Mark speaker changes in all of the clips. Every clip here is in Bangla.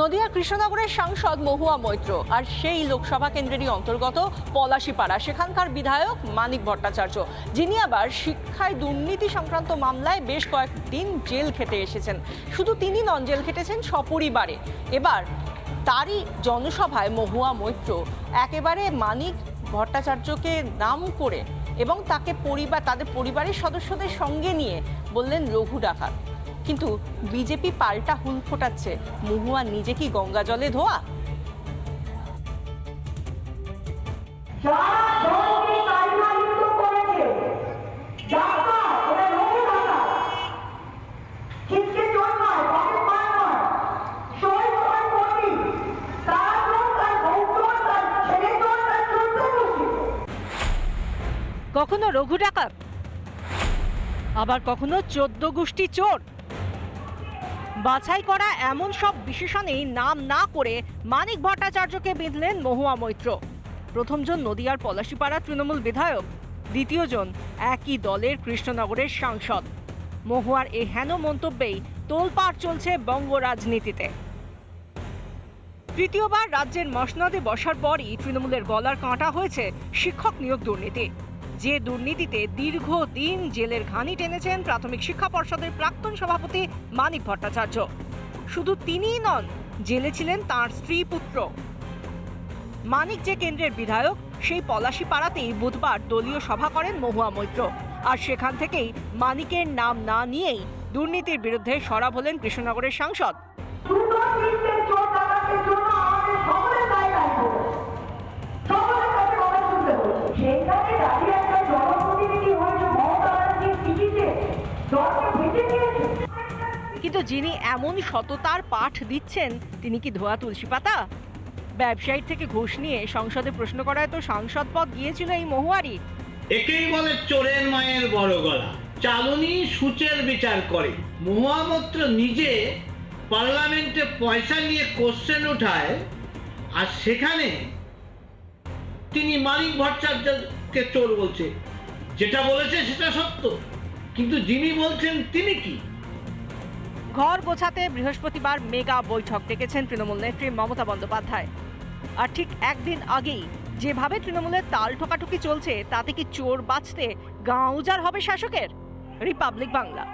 Speaker 1: নদিয়া কৃষ্ণনগরের সাংসদ মহুয়া মৈত্র আর সেই লোকসভা কেন্দ্রেরই অন্তর্গত পলাশিপাড়া। সেখানকার বিধায়ক মানিক ভট্টাচার্য, যিনি আবার শিক্ষায় দুর্নীতি সংক্রান্ত মামলায় বেশ কয়েকদিন জেল খেটে এসেছেন। শুধু তিনি নন, জেল খেটেছেন সপরিবারে। এবার তারই জনসভায় মহুয়া মৈত্র একেবারে মানিক ভট্টাচার্যকে নাম করে এবং তাকে পরিবার, তাদের পরিবারের সদস্যদের সঙ্গে নিয়ে বললেন লঘু ডাকাত। কিন্তু বিজেপি পাল্টা হুল ফোটাচ্ছে। মহুয়া নিজে কি গঙ্গা জলে ধোয়া। কখনো রঘু ডাকাত আবার কখনো চোদ্দ গোষ্ঠী চোর। বাছাই করা এমন সব বিশেষণেই নাম না করে মানিক ভট্টাচার্যকে বেঁধলেন মহুয়া মৈত্র। প্রথমজন নদিয়ার পলাশিপাড়া তৃণমূল বিধায়ক দ্বিতীয়জন একই দলের কৃষ্ণনগরের সাংসদ। মহুয়ার এই হেন মন্তব্যেই তোলপাড় চলছে বঙ্গ রাজনীতিতে। তৃতীয়বার রাজ্যের মসনদে বসার পরই তৃণমূলের গলার কাঁটা হয়েছে শিক্ষক নিয়োগ দুর্নীতি। যে দুর্নীতিতে দীর্ঘদিন জেলের ঘানি টেনেছেন প্রাথমিক শিক্ষা পর্ষদের প্রাক্তন সভাপতি মানিক ভট্টাচার্য। শুধু তিনিই নন, জেলে ছিলেন তাঁর স্ত্রী পুত্র। মানিক যে কেন্দ্রের বিধায়ক, সেই পলাশি পাড়াতেই বুধবার দলীয় সভা করেন মহুয়া মৈত্র। আর সেখান থেকেই মানিকের নাম না নিয়েই দুর্নীতির বিরুদ্ধে সরব হলেন কৃষ্ণনগরের সাংসদ। কিন্তু যিনি এমন সততার পাঠ দিচ্ছেন, তিনি কি ধোয়া তুলসী পাতা? ব্যবসায়ী থেকে ঘুষ নিয়ে সংসদে প্রশ্ন করায় তো সাংসদ পদ গিয়েছিল এই মহুয়ারি।
Speaker 2: একেই বলে চোরের মায়ের বড় গলা। চালুনি সূচের বিচার করে। মহামত্র নিজে পার্লামেন্টে পয়সা নিয়ে কোশ্চেন উঠায়, আর সেখানে তিনি মানিক ভট্টাচার্যকে চোর বলছে। যেটা বলেছে সেটা সত্য, কিন্তু যিনি বলছেন তিনি কি?
Speaker 1: ঘর গোছাতে বৃহস্পতিবার মেগা বৈঠক ডেকেছেন তৃণমূল নেত্রী মমতা বন্দ্যোপাধ্যায়। আর ঠিক একদিন আগেই যেভাবে তৃণমূলের তাল ঠোকাঠুকি চলছে, তাতে কি চোর বাঁচতে গাঁ উজাড় হবে শাসকের? রিপাবলিক বাংলা।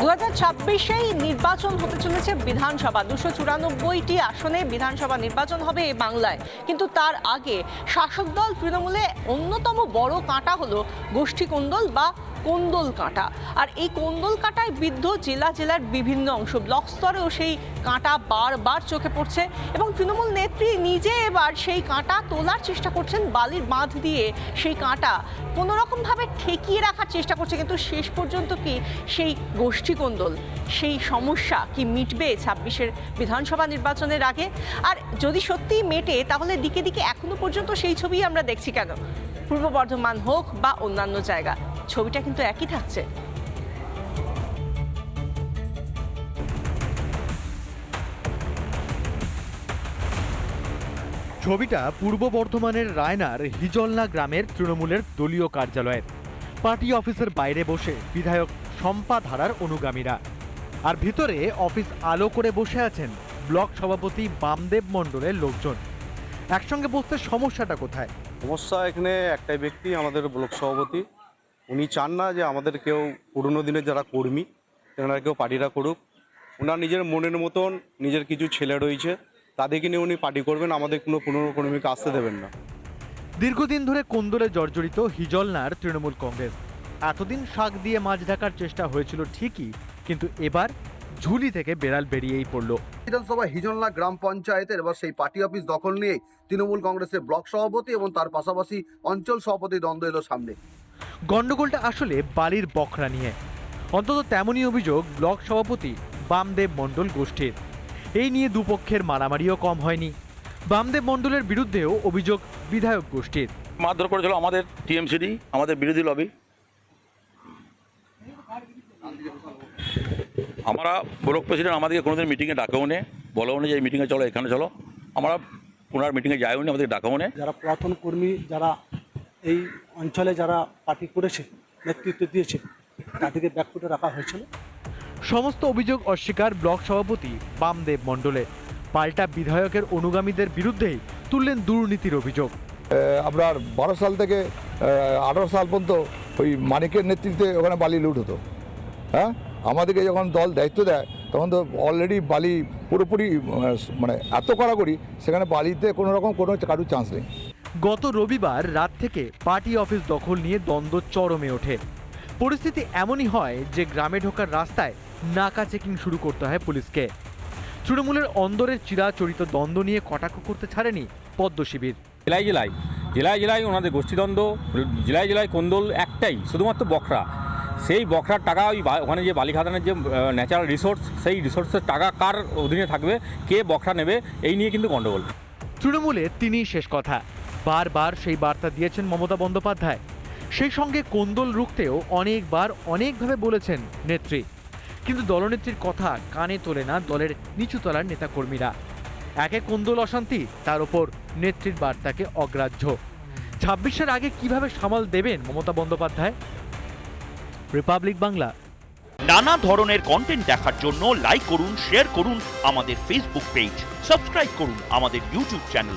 Speaker 1: দু হাজার ছাব্বিশেই নির্বাচন হতে চলেছে বিধানসভা। দুশো চুরানব্বইটি আসনে বিধানসভা নির্বাচন হবে এই বাংলায়। কিন্তু তার আগে শাসক দল তৃণমূলে অন্যতম বড় কাঁটা হলো গোষ্ঠী কোন্দল বা কোন্দল কাঁটা আর এই কোন্দল কাঁটায় বিদ্ধ জেলা জেলার বিভিন্ন অংশ ব্লক স্তরেও সেই কাঁটা বারবার চোখে পড়ছে এবং তৃণমূল নেত্রী নিজে এবার সেই কাঁটা তোলার চেষ্টা করছেন, বালির বাঁধ দিয়ে সেই কাঁটা কোনোরকমভাবে ঠেকিয়ে রাখার চেষ্টা করছে, কিন্তু শেষ পর্যন্ত কি সেই গোষ্ঠী কোন্দল, সেই সমস্যা কি মিটবে ছাব্বিশের বিধানসভা নির্বাচনের আগে? আর যদি সত্যিই মেটে, তাহলে দিকে দিকে এখনও পর্যন্ত সেই ছবি আমরা দেখছি কেন? পূর্ব বর্ধমান হোক বা অন্যান্য জায়গা। ছবিটা কিন্তু একই থাকছে।
Speaker 3: ছবিটা পূর্ব বর্ধমানের রায়নার হিজলনা গ্রামের তৃণমূলের দলীয় কার্যালয়ের। পার্টি অফিসের বাইরে বসে বিধায়ক শম্পা ধারার অনুগামীরা। আর ভিতরে অফিস আলো করে বসে আছেন ব্লক সভাপতি বামদেব মণ্ডলের লোকজন। একসঙ্গে বসতে সমস্যাটা কোথায়?
Speaker 4: সমস্যা এখানে একটাই ব্যক্তি আমাদের ব্লক সভাপতি। উনি চান না যে আমাদের কেউ পুরনো দিনের যারা কর্মী তেনারা কেউ পার্টিরা করুক। ওনার নিজের মনের মতন নিজের কিছু ছেলে রয়েছে তাদেরকে নিয়ে উনি পার্টি করবেন আমাদের কোনো পুরনো কর্মীকে আসতে দেবেন না।
Speaker 3: দীর্ঘদিন ধরে কোন্দলে জর্জরিত হিজলনার তৃণমূল কংগ্রেস। এতদিন শাক দিয়ে মাছ ঢাকার চেষ্টা হয়েছিল ঠিকই কিন্তু এবার ঝুলি থেকে বেড়াল বেরিয়েই পড়ল।
Speaker 5: বিধানসভা হিজনলা গ্রাম পঞ্চায়েতের এবার সেই পার্টি অফিস দখল নিয়ে তৃণমূল কংগ্রেসের ব্লক সভাপতি এবং তার পাশাপাশি অঞ্চল সভাপতি দ্বন্দ্ব এলো সামনে।
Speaker 3: গন্ডগোলটা আসলে বালির বখরা নিয়ে। অন্তত তেমনই অভিযোগ ব্লক সভাপতি বামদেব মণ্ডল গোষ্ঠীর। এই নিয়ে দুপক্ষের মারামারিও কম হয়নি। বামদেব মণ্ডলের বিরুদ্ধেও অভিযোগ বিধায়ক গোষ্ঠীর।
Speaker 6: মারধর করেছিল আমাদের টিএমসিডি আমাদের বিরোধী লবি। আমরা ব্লক প্রেসিডেন্ট আমাদেরকে কোনোদিন মিটিংয়ে ডাকেও নে বলেও নে যে এই মিটিংয়ে চলো এখানে চলো। আমরা ওনার মিটিংয়ে যাইও নি আমাদের ডাকাও নে।
Speaker 7: যারা পুরাতন কর্মী যারা এই অঞ্চলে যারা পার্টি করেছে নেতৃত্ব দিয়েছে তাদেরকে ব্যাকফুটে রাখা হয়েছিল।
Speaker 3: সমস্ত অভিযোগ অস্বীকার ব্লক সভাপতি বামদেব মণ্ডলে। পাল্টা বিধায়কের অনুগামীদের বিরুদ্ধেই তুললেন দুর্নীতির অভিযোগ।
Speaker 8: আপনার বারো সাল থেকে আঠারো সাল পর্যন্ত ওই মানিকের নেতৃত্বে ওখানে বালি লুট হতো। হ্যাঁ? আমাদেরকে যখন দল দায়িত্ব দেয় তখন তো অলরেডি বালি পুরোপুরি মানে এত কড়াকড়ি সেখানে বালিতে কোনো রকম কোনো কারুর চান্স নেই।
Speaker 3: গত রবিবার রাত থেকে পার্টি অফিস দখল নিয়ে দ্বন্দ্ব চরমে ওঠে। পরিস্থিতি এমনই হয় যে গ্রামে ঢোকার রাস্তায় নাকা চেকিং শুরু করতে হয় পুলিশকে। তৃণমূলের অন্দরের চিরাচরিত দ্বন্দ্ব নিয়ে কটাক্ষ করতে ছাড়েনি পদ্ম শিবির।
Speaker 9: জেলায় জেলায় জেলায় জেলায় ওনাদের গোষ্ঠীদ্বন্দ্ব জেলায় জেলায় কোন্দল একটাই শুধুমাত্র বখরা। সেই বখরার টাকা ওই ওখানে যে বালিখাদানের যে ন্যাচারাল রিসোর্স সেই রিসোর্সের টাকা কার অধীনে থাকবে কে বখরা নেবে এই নিয়ে কিন্তু গণ্ডগোল
Speaker 3: তৃণমূলে তিনিই শেষ কথা। বারবার সেই বার্তা দিয়েছেন মমতা বন্দ্যোপাধ্যায়। সেই সঙ্গে কোন্দল রুখতেও অনেকবার অনেকভাবে বলেছেন নেত্রী। কিন্তু দলনেত্রীর কথা কানে তোলে না দলের নিচুতলার নেতাকর্মীরা। একে কোন্দল অশান্তি, তার ওপর নেত্রীর বার্তাকে অগ্রাহ্য। ছাব্বিশের আগে কীভাবে সামাল দেবেন মমতা বন্দ্যোপাধ্যায়? রিপাবলিক বাংলা।
Speaker 10: নানা ধরনের কন্টেন্ট দেখার জন্য লাইক করুন শেয়ার করুন আমাদের ফেসবুক পেজ সাবস্ক্রাইব করুন আমাদের ইউটিউব চ্যানেল